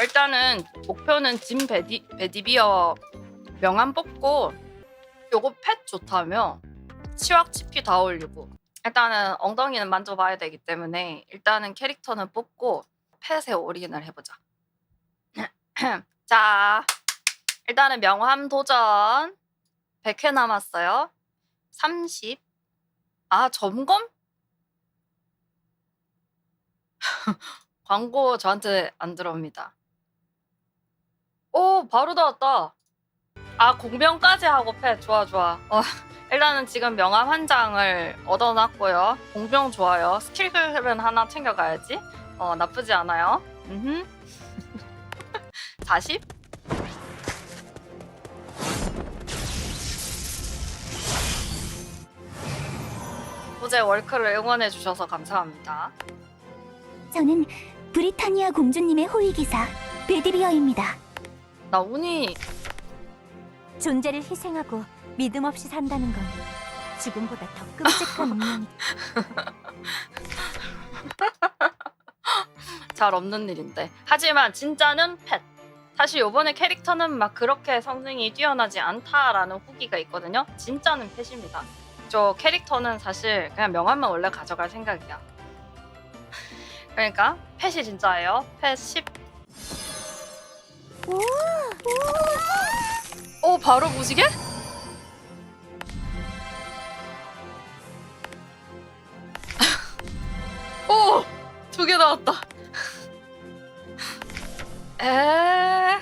일단은 목표는 진 베디, 베디비어 명함 뽑고 요거 펫 좋다며 치왁 치피 다 올리고. 일단은 엉덩이는 만져봐야 되기 때문에 일단은 캐릭터는 뽑고 펫에 올인을 해보자. 자 일단은 명함 도전. 100회 남았어요. 30 아 점검? 광고 저한테 안 들어옵니다. 오, 바로 나왔다. 아, 공병까지 하고 패. 좋아, 좋아. 어, 일단은 지금 명함 한 장을 얻어놨고요. 공병 좋아요. 스킬은 하나 챙겨가야지. 어, 나쁘지 않아요. 음흠. 40? 호재 월크를 응원해 주셔서 감사합니다. 저는 브리타니아 공주님의 호위기사 베디비어입니다. 나 운이 존재를 희생하고 믿음 없이 산다는 건 죽음보다 더 끔찍한 운명이다. 잘 없는 일인데. 하지만 진짜는 펫. 사실 요번에 캐릭터는 막 그렇게 성능이 뛰어나지 않다라는 후기가 있거든요. 진짜는 펫입니다. 저 캐릭터는 사실 그냥 명함만 원래 가져갈 생각이야. 그러니까 펫이 진짜예요. 펫 10. 오 바로 무지개? 오! 두 개 나왔다. 에.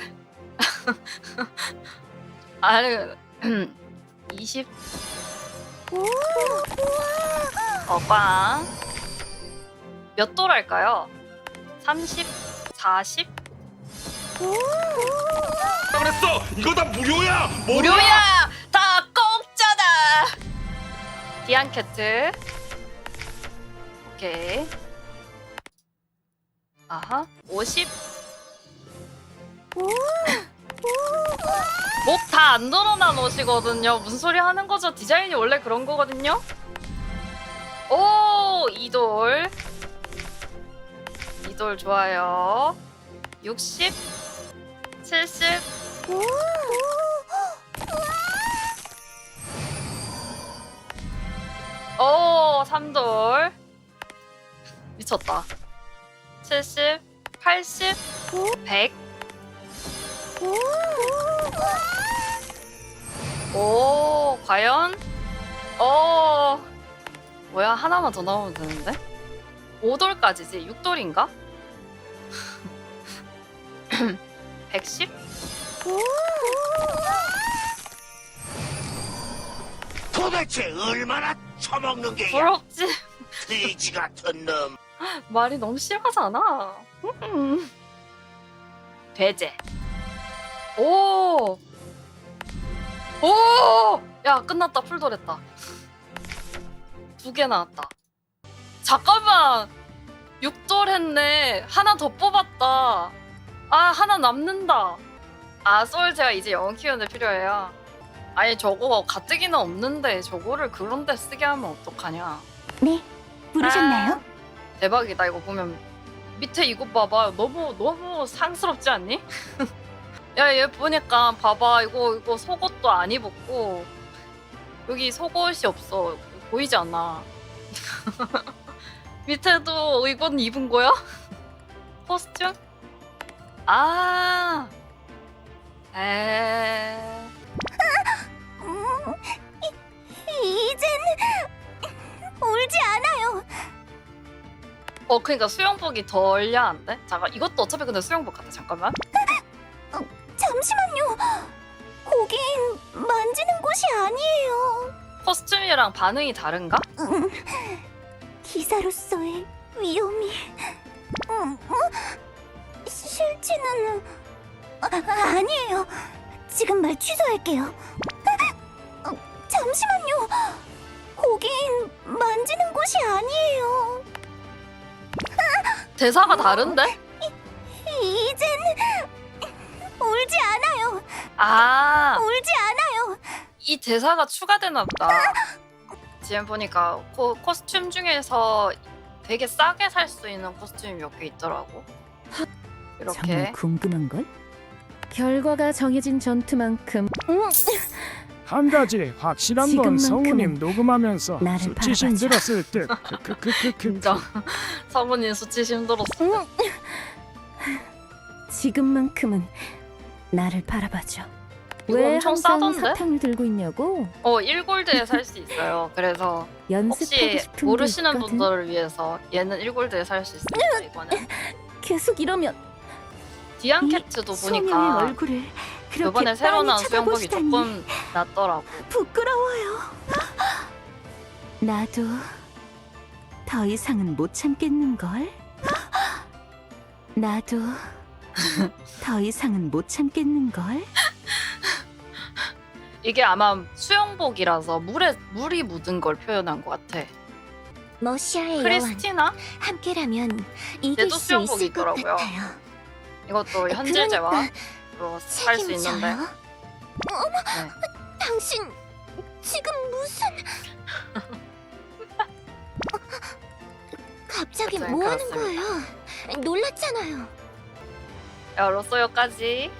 아니, 20. 어빵. 몇 도랄까요? 30? 40? 그랬어 이거 다 무료야 뭐 무료야! 다 공짜다! 디안캐트. 오케이. 아하. 50. 목 다 안 늘어난 옷이거든요. 무슨 소리 하는 거죠? 디자인이 원래 그런 거거든요. 오, 이돌. 이돌 좋아요. 60. 70. 오, 3돌. 미쳤다. 70, 80, 100. 오, 과연? 오, 뭐야, 하나만 더 나오면 되는데? 5돌까지지? 6돌인가? 110? 도대체 얼마나 처먹는 게야 부럽지? 돼지 같은 놈 말이 너무 심하잖아. 음. 돼제. 오. 오. 야 끝났다 풀돌했다. 두 개 나왔다. 잠깐만. 6돌 했네. 하나 더 뽑았다. 아 하나 남는다. 아 솔 제가 이제 영어 키우는데 필요해요. 아니 저거 가뜩이나 없는데 저거를 그런데 쓰게 하면 어떡하냐. 네, 부르셨나요? 아, 대박이다 이거 보면 밑에 이거 봐봐 너무 너무 상스럽지 않니? 야 얘 보니까 봐봐 이거 이거 속옷도 안 입었고 여기 속옷이 없어 보이지 않아 밑에도 이건 입은 거야? 코스튬? 아 에... 음, 이- 이젠 울지 않아요. 어 그니까 수영복이 덜 야한데? 잠깐 이것도 어차피 근데 수영복 같아 잠깐만 잠시만요. 거긴 만지는 곳이 아니에요. 코스튬이랑 반응이 다른가? 음, 기사로서의 위험이. 음, 어? 실체는 아, 아니에요. 지금 말 취소할게요. 어, 잠시만요. 거긴 만지는 곳이 아니에요. 대사가 다른데? 이젠 울지 않아요. 아 울지 않아요. 이 대사가 추가되나 보다. 지금 보니까 코, 코스튬 중에서 되게 싸게 살 수 있는 코스튬이 몇 개 있더라고. 이렇게 정말 궁금한 걸? 결과가 정해진 전투만큼 한 가지 확실한 건 지금만큼은 성우님 녹음하면서 나를 수치심 바라봐줘. 들었을 듯 크크크크크 인정 성우님 수치 힘들었어 지금만큼은 나를 바라봐줘. 이거 왜 엄청 항상 싸던데? 사탕을 들고 있냐고? 어 1골드에 살 수 있어요 그래서 연습하고 혹시 싶은 모르시는 있거든. 분들을 위해서 얘는 1골드에 살 수 있습니다 이거는 계속 이러면 디안캐트도 보니까 얼굴을 이번에 새로 나온 수영복이 조금 낫더라고 부끄러워요. 나도 더 이상은 못 참겠는 걸. 나도 더 이상은 못 참겠는 걸. 이게 아마 수영복이라서 물에 물이 묻은 걸 표현한 것 같아 머시아의 크리스티나? 함께라면 이길 얘도 수 수영복이 있을 것 있더라고요. 같아요. 이것도 현질제와 그러니까 살수 있는데 책임져요. 네. 당신 지금 무슨 갑자기 네, 뭐 하는. 거예요? 놀랐잖아요. 야 로쏘요까지